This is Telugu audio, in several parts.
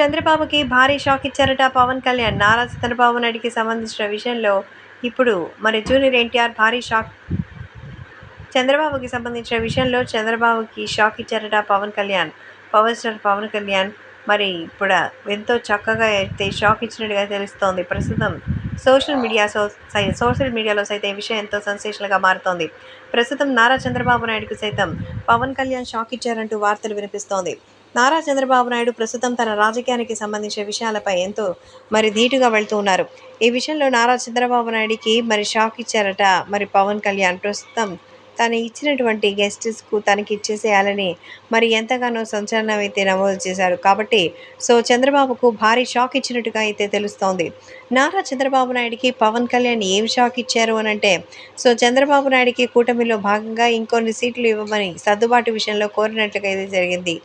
చంద్రబాబుకి భారీ షాక్ ఇచ్చారట పవన్ కళ్యాణ్. నారా చంద్రబాబు నాయుడికి సంబంధించిన విషయంలో ఇప్పుడు మరి జూనియర్ ఎన్టీఆర్ భారీ షాక్. చంద్రబాబుకి సంబంధించిన విషయంలో చంద్రబాబుకి షాక్ ఇచ్చారట పవన్ కళ్యాణ్. పవర్ స్టార్ పవన్ కళ్యాణ్ మరి ఇప్పుడు ఎంతో చక్కగా అయితే షాక్ ఇచ్చినట్టుగా తెలుస్తోంది. ప్రస్తుతం సోషల్ మీడియా సో సై- సోషల్ మీడియాలో సైతం ఈ విషయం ఎంతో సెన్సేషన్గా మారుతోంది. ప్రస్తుతం నారా చంద్రబాబు నాయుడుకు సైతం పవన్ కళ్యాణ్ షాక్ ఇచ్చారంటూ వార్తలు వినిపిస్తోంది. నారా చంద్రబాబు నాయుడు ప్రస్తుతం తన రాజకీయానికి సంబంధించిన విషయాలపై ఎంతో మరి ధీటుగా వెళ్తూ ఉన్నారు. ఈ విషయంలో నారా చంద్రబాబు నాయుడికి మరి షాక్ ఇచ్చారట మరి పవన్ కళ్యాణ్. ప్రస్తుతం తను ఇచ్చినటువంటి గెస్ట్స్కు తనకి ఇచ్చేసేయాలని మరి ఎంతగానో సంచలనం అయితే నమోదు చేశారు. కాబట్టి సో చంద్రబాబుకు భారీ షాక్ ఇచ్చినట్టుగా అయితే తెలుస్తోంది. నారా చంద్రబాబు నాయుడికి పవన్ కళ్యాణ్ ఏం షాక్ ఇచ్చారు అని అంటే సో చంద్రబాబు నాయుడికి కూటమిలో భాగంగా ఇంకొన్ని సీట్లు ఇవ్వమని సర్దుబాటు విషయంలో కోరినట్లుగా అయితే జరిగింది.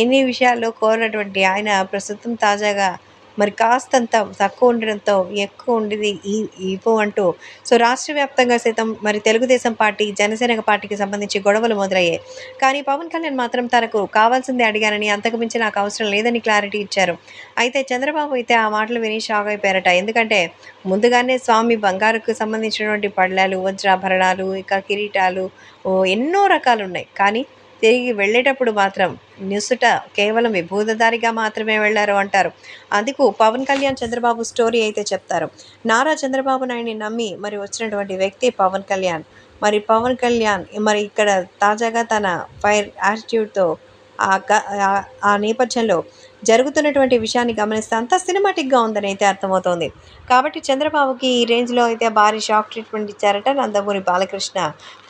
ఎన్ని విషయాల్లో కోరినటువంటి ఆయన ప్రస్తుతం తాజాగా మరి కాస్తంత తక్కువ ఉండడంతో ఎక్కువ ఉండేది ఈ ఇవ్వు అంటూ. సో రాష్ట్ర వ్యాప్తంగా సైతం మరి తెలుగుదేశం పార్టీ జనసేన పార్టీకి సంబంధించి గొడవలు మొదలయ్యాయి. కానీ పవన్ కళ్యాణ్ మాత్రం తనకు కావాల్సిందే అడిగానని అంతకుమించి నాకు అవసరం లేదని క్లారిటీ ఇచ్చారు. అయితే చంద్రబాబు అయితే ఆ మాటలు విని షాక్ అయిపోయారట. ఎందుకంటే ముందుగానే స్వామి బంగారుకు సంబంధించినటువంటి పళ్ళాలు వజ్రాభరణాలు ఇక కిరీటాలు ఓ ఎన్నో రకాలు ఉన్నాయి. కానీ తిరిగి వెళ్ళేటప్పుడు మాత్రం నిసుట కేవలం విభూతధారిగా మాత్రమే వెళ్ళారు అంటారు. అందుకు పవన్ కళ్యాణ్ చంద్రబాబు స్టోరీ అయితే చెప్తారు. నారా చంద్రబాబు నాయుడిని నమ్మి మరి వచ్చినటువంటి వ్యక్తి పవన్ కళ్యాణ్. మరి పవన్ కళ్యాణ్ మరి ఇక్కడ తాజాగా తన ఫైర్ యాటిట్యూడ్తో ఆ ఆ- ఆ నేపథ్యంలో జరుగుతున్నటువంటి విషయాన్ని గమనిస్తే అంత సినిమాటిక్గా ఉందని అయితే అర్థమవుతోంది. కాబట్టి చంద్రబాబుకి ఈ రేంజ్లో అయితే భారీ షాక్ ట్రీట్మెంట్ ఇచ్చారట నందమూరి బాలకృష్ణ.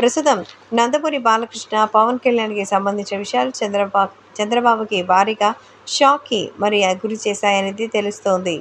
ప్రస్తుతం నందమూరి బాలకృష్ణ పవన్ కళ్యాణ్కి సంబంధించిన విషయాలు చంద్రబాబు చంద్రబాబుకి భారీగా షాక్కి మరి గురి చేశాయనేది తెలుస్తోంది.